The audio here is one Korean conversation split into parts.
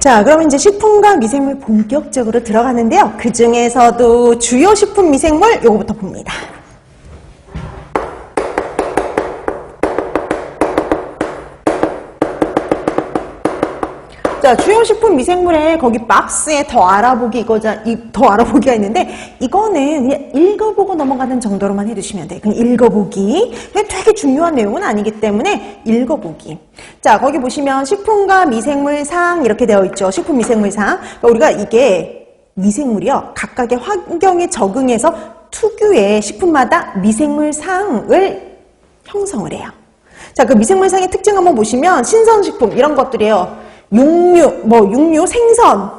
자, 그럼 이제 식품과 미생물 본격적으로 들어가는데요. 그 중에서도 주요 식품 미생물 요거부터 봅니다. 자, 주요 식품 미생물에 거기 박스에 더 알아보기 이거자 이, 더 알아보기가 있는데 이거는 그냥 읽어보고 넘어가는 정도로만 해두시면 돼요. 그냥 읽어보기. 근데 되게 중요한 내용은 아니기 때문에 읽어보기. 자, 거기 보시면 식품과 미생물상 이렇게 되어 있죠. 식품 미생물상. 그러니까 우리가 이게 미생물이요. 각각의 환경에 적응해서 특유의 식품마다 미생물상을 형성을 해요. 자, 그 미생물상의 특징 한번 보시면 신선식품 이런 것들이에요. 육류, 뭐 육류, 생선,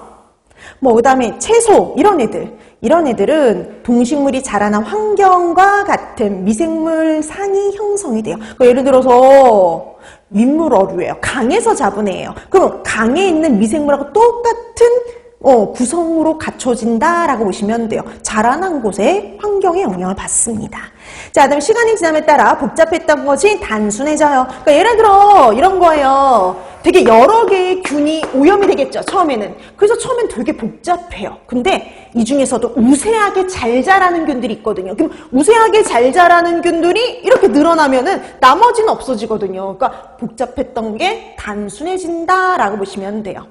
뭐 그다음에 채소 이런 애들. 이런 애들은 동식물이 자라난 환경과 같은 미생물 상이 형성이 돼요. 그러니까 예를 들어서 윗물 어류예요. 강에서 잡은 애예요. 그럼 강에 있는 미생물하고 똑같은 어, 구성으로 갖춰진다라고 보시면 돼요. 자라난 곳에 환경의 영향을 받습니다. 자, 그다음 시간이 지남에 따라 복잡했던 것이 단순해져요. 그러니까 예를 들어 이런 거예요. 되게 여러 개의 균이 오염이 되겠죠. 처음에는. 그래서 처음엔 되게 복잡해요. 근데 이 중에서도 우세하게 잘 자라는 균들이 있거든요. 그럼 우세하게 잘 자라는 균들이 이렇게 늘어나면은 나머지는 없어지거든요. 그러니까 복잡했던 게 단순해진다라고 보시면 돼요.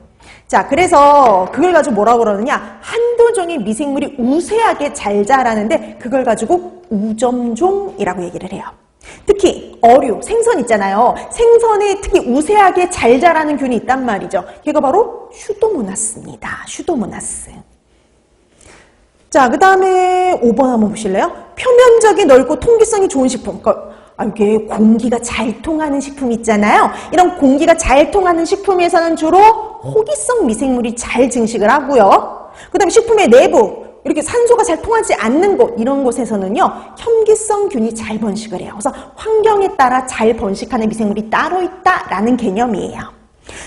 자, 그래서 그걸 가지고 뭐라고 그러느냐? 한두 종의 미생물이 우세하게 잘 자라는데 그걸 가지고 우점종이라고 얘기를 해요. 특히 어류, 생선 있잖아요. 생선에 특히 우세하게 잘 자라는 균이 있단 말이죠. 걔가 바로 슈도모나스입니다. 슈도모나스. 자, 그 다음에 5번 한번 보실래요? 표면적이 넓고 통기성이 좋은 식품. 그러니까 아, 이게 공기가 잘 통하는 식품 있잖아요. 이런 공기가 잘 통하는 식품에서는 주로 호기성 미생물이 잘 증식을 하고요. 그 다음에 식품의 내부, 이렇게 산소가 잘 통하지 않는 곳, 이런 곳에서는요, 혐기성 균이 잘 번식을 해요. 그래서 환경에 따라 잘 번식하는 미생물이 따로 있다라는 개념이에요.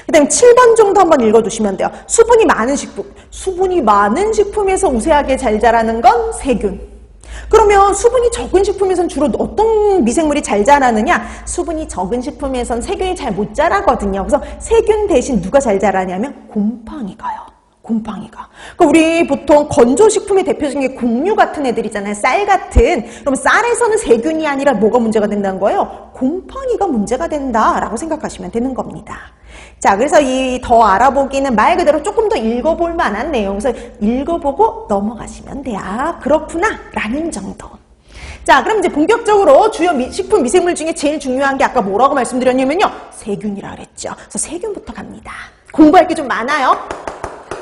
그 다음에 7번 정도 한번 읽어두시면 돼요. 수분이 많은 식품. 수분이 많은 식품에서 우세하게 잘 자라는 건 세균. 그러면 수분이 적은 식품에선 주로 어떤 미생물이 잘 자라느냐? 수분이 적은 식품에선 세균이 잘 못 자라거든요. 그래서 세균 대신 누가 잘 자라냐면 곰팡이가요. 곰팡이가. 그러니까 우리 보통 건조식품의 대표적인 게 곡류 같은 애들이잖아요. 쌀 같은. 그럼 쌀에서는 세균이 아니라 뭐가 문제가 된다는 거예요? 곰팡이가 문제가 된다라고 생각하시면 되는 겁니다. 자, 그래서 이 더 알아보기는 말 그대로 조금 더 읽어볼 만한 내용. 그래서 읽어보고 넘어가시면 돼요. 아, 그렇구나. 라는 정도. 자, 그럼 이제 본격적으로 주요 미, 식품 미생물 중에 제일 중요한 게 아까 뭐라고 말씀드렸냐면요. 세균이라 그랬죠. 그래서 세균부터 갑니다. 공부할 게 좀 많아요.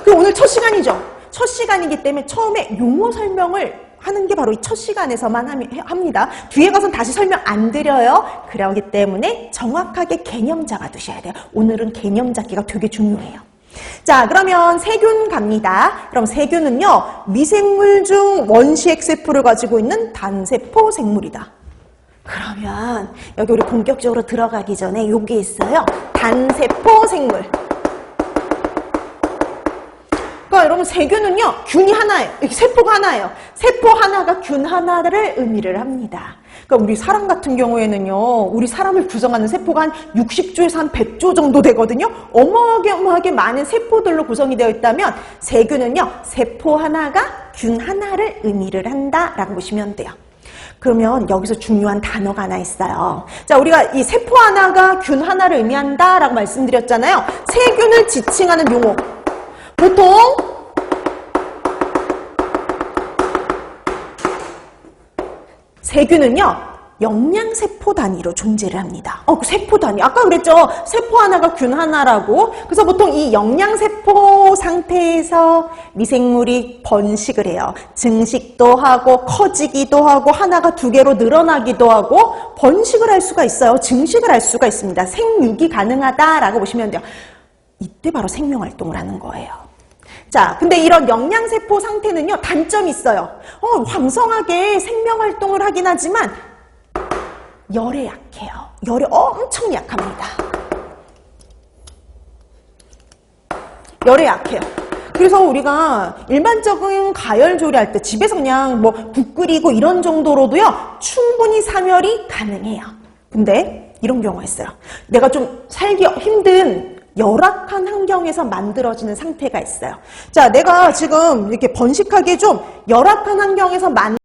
그 오늘 첫 시간이죠. 첫 시간이기 때문에 처음에 용어 설명을 하는 게 바로 이 첫 시간에서만 합니다. 뒤에 가서는 다시 설명 안 드려요. 그러기 때문에 정확하게 개념 잡아두셔야 돼요. 오늘은 개념 잡기가 되게 중요해요. 자, 그러면 세균 갑니다. 그럼 세균은요, 미생물 중 원시핵 세포를 가지고 있는 단세포 생물이다. 그러면 여기 우리 본격적으로 들어가기 전에 여기 있어요. 단세포 생물. 그러니까 여러분 세균은요 균이 하나예요. 세포가 하나예요. 세포 하나가 균 하나를 의미를 합니다. 그러니까 우리 사람 같은 경우에는요 우리 사람을 구성하는 세포가 한 60조에서 한 100조 정도 되거든요. 어마어마하게 어마하게 많은 세포들로 구성이 되어 있다면 세균은요 세포 하나가 균 하나를 의미를 한다라고 보시면 돼요. 그러면 여기서 중요한 단어가 하나 있어요. 자, 우리가 이 세포 하나가 균 하나를 의미한다라고 말씀드렸잖아요. 세균을 지칭하는 용어. 보통 세균은요 영양세포 단위로 존재를 합니다. 어, 그 세포 단위. 아까 그랬죠? 세포 하나가 균 하나라고. 그래서 보통 이 영양세포 상태에서 미생물이 번식을 해요. 증식도 하고, 커지기도 하고, 하나가 두 개로 늘어나기도 하고, 번식을 할 수가 있어요. 증식을 할 수가 있습니다. 생육이 가능하다라고 보시면 돼요. 이때 바로 생명활동을 하는 거예요. 자, 근데 이런 영양세포 상태는요, 단점이 있어요. 어, 왕성하게 생명활동을 하긴 하지만, 열에 약해요. 열에 엄청 약합니다. 열에 약해요. 그래서 우리가 일반적인 가열 조리할 때 집에서 그냥 뭐 국 끓이고 이런 정도로도요, 충분히 사멸이 가능해요. 근데 이런 경우가 있어요. 내가 좀 살기 힘든 열악한 환경에서 만들어지는 상태가 있어요. 자, 내가 지금 이렇게 번식하게 좀 열악한 환경에서 만